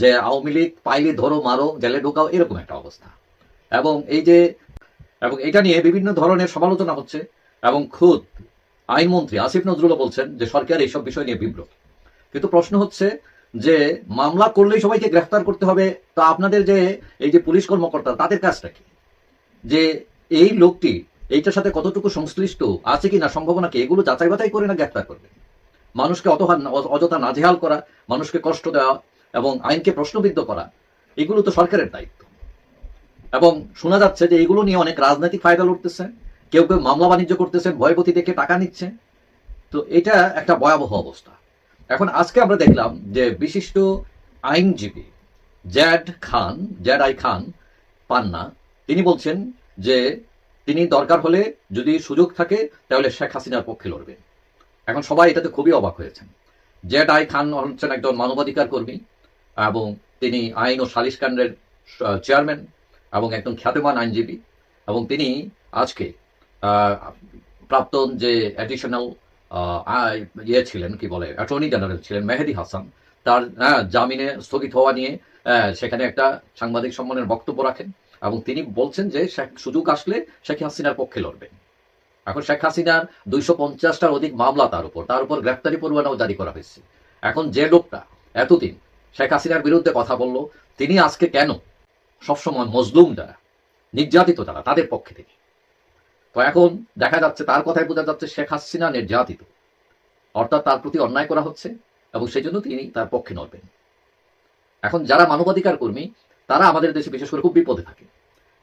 যে আওয়ামী লীগ পাইলে ধরো, মারো, জেলে ঢোকাও, এরকম একটা অবস্থা। এবং এই যে, এবং এটা নিয়ে বিভিন্ন ধরনের সমালোচনা হচ্ছে। এবং খুদ আইনমন্ত্রী আসিফ নজরুলও বলছেন যে সরকার এইসব বিষয় নিয়ে বিব্রত কিন্তু প্রশ্ন হচ্ছে যে, মামলা করলেই সবাইকে গ্রেফতার করতে হবে? তো আপনাদের যে, এই যে পুলিশ কর্মকর্তা, তাদের কাজটা কি? যে এই লোকটি, এইটার সাথে কতটুকু সংশ্লিষ্ট, আছে কি না সম্ভাবনা কি? এগুলো যাচাই বাছাই করে না গ্রেফতার করবে। মানুষকে অত অযথা নাজেহাল করা, মানুষকে কষ্ট দেওয়া এবং আইনকে প্রশ্নবিদ্ধ করা, এগুলো তো সরকারের দায়িত্ব। এবং শোনা যাচ্ছে যে এগুলো নিয়ে অনেক রাজনৈতিক ফায়দা লড়তেছে কেউ কেউ মামলা বাণিজ্য করতেছেন ভয়পতি দেখে টাকা নিচ্ছে। তো এটা একটা ভয়াবহ অবস্থা। এখন আজকে আমরা দেখলাম যে বিশিষ্ট আইনজীবী Z Khan, Z I Khan Panna, তিনি বলছেন যে তিনি দরকার হলে যদি সুযোগ থাকে, তাহলে শেখ হাসিনার পক্ষে লড়বেন। এখন সবাই এটাতে খুবই অবাক হয়েছেন। জ্যাড আই খান হচ্ছেন একজন মানবাধিকার কর্মী। এবং তিনি আইন ও সালিশ কাণ্ডের চেয়ারম্যান এবং একজন খ্যাতমান আইনজীবী। এবং তিনি আজকে প্রাক্তন যে অ্যাডিশনাল ইয়ে ছিলেন কি বলে অ্যাটর্নি জেনারেল ছিলেন মেহেদি হাসান তার হ্যাঁ, জামিনে স্থগিত হওয়া নিয়ে সেখানে একটা সাংবাদিক সম্মানের বক্তব্য রাখেন। এবং তিনি বলছেন যে সুযোগ আসলে শেখ হাসিনার পক্ষে লড়বেন। এখন শেখ হাসিনার দুইশো পঞ্চাশটার অধিক মামলা তার উপর তার উপর গ্রেফতারি পরোয়ানাও জারি করা হয়েছে। এখন যে লোকটা এতদিন শেখ হাসিনার বিরুদ্ধে কথা বলল, তিনি আজকে কেন? সবসময় মজলুম যারা, নির্যাতিত যারা, তাদের পক্ষে থেকে তো এখন দেখা যাচ্ছে তার কথায় বোঝা যাচ্ছে শেখ হাসিনা নির্যাতিত। অর্থাৎ তার প্রতি অন্যায় করা হচ্ছে এবং সেই জন্য তিনি তার পক্ষে নড়বেন। এখন যারা মানবাধিকার কর্মী, তারা আমাদের দেশে বিশেষ করে খুব বিপদে থাকে।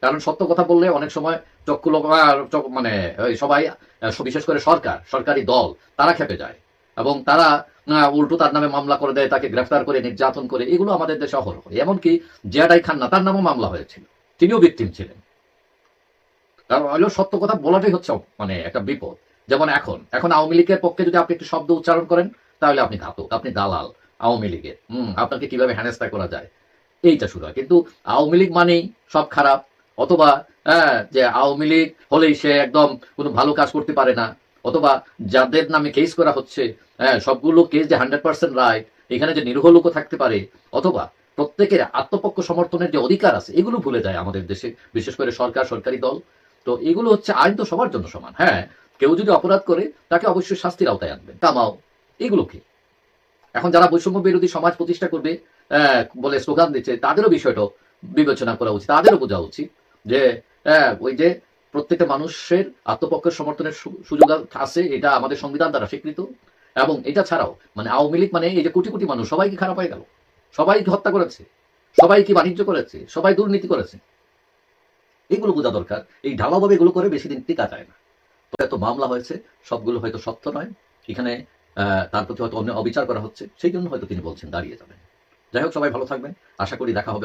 কারণ সত্য কথা বললে অনেক সময় চক্ষু মানে সবাই বিশেষ করে সরকার, সরকারি দল, তারা খেপে যায়। এবং তারা উল্টো তার নামে মামলা করে দেয়, তাকে গ্রেফতার করে, নির্যাতন করে, এগুলো আমাদের দেশে অহরহ। এমনকি জিয়াডাই খান্না, তার নামও মামলা হয়েছিল। তিনিও ভিকটিম ছিলেন। কারণ হলো সত্য কথা বলাটাই হচ্ছে মানে একটা বিপদ। যেমন এখন এখন আওয়ামী লীগের পক্ষে যদি আপনি একটি শব্দ উচ্চারণ করেন, তাহলে আপনি ঘাতক, আপনি দালাল আওয়ামী লীগের। হম, আপনাকে কীভাবে হেনস্থা করা যায়? এইটা শুরু হয়। কিন্তু আওয়ামী লীগ মানেই সব খারাপ। অথবা হ্যাঁ যে আওয়ামী লীগ হলেই সে একদম কোনো ভালো কাজ করতে পারে না। অথবা যাদের নামে কেস করা হচ্ছে হ্যাঁ সবগুলো কেস যে হান্ড্রেড পার্সেন্ট রাইট এখানে যে নিরীহ লোকও থাকতে পারে, অথবা প্রত্যেকের আত্মপক্ষ সমর্থনের যে অধিকার আছে, এগুলো ভুলে যায় আমাদের দেশে, বিশেষ করে সরকার, সরকারি দল। তো এগুলো হচ্ছে আইন তো সবার জন্য সমান হ্যাঁ। কেউ যদি অপরাধ করে, তাকে অবশ্যই শাস্তির আওতায় আনবেন কামাও এগুলো কি এখন যারা বৈষম্য বিরোধী সমাজ প্রতিষ্ঠা করবে বলে স্লোগান দিচ্ছে, তাদেরও বিষয়টা বিবেচনা করা উচিত, তাদেরও বোঝা উচিত যে ওই যে প্রত্যেকটা মানুষের আত্মপক্ষের সমর্থনের সুযোগ আছে, এটা আমাদের সংবিধান দ্বারা স্বীকৃত। এবং এটা ছাড়াও মানে আওয়ামী লীগ মানে এই যে কোটি কোটি মানুষ, সবাই কি খারাপ হয়ে গেল? সবাই হত্যা করেছে? সবাই কি বাণিজ্য করেছে? সবাই দুর্নীতি করেছে? এগুলো বোঝা দরকার। এই ঢালাওভাবে এগুলো করে বেশি দিন টিকা যায় না। তো এত মামলা হয়েছে, সবগুলো হয়তো সত্য নয়। এখানে তার প্রতি হয়তো অন্য অবিচার করা হচ্ছে, সেই জন্য হয়তো তিনি বলছেন, দাঁড়িয়ে যাবেন। যাই হোক, সবাই ভালো থাকবেন। আশা করি দেখা হবে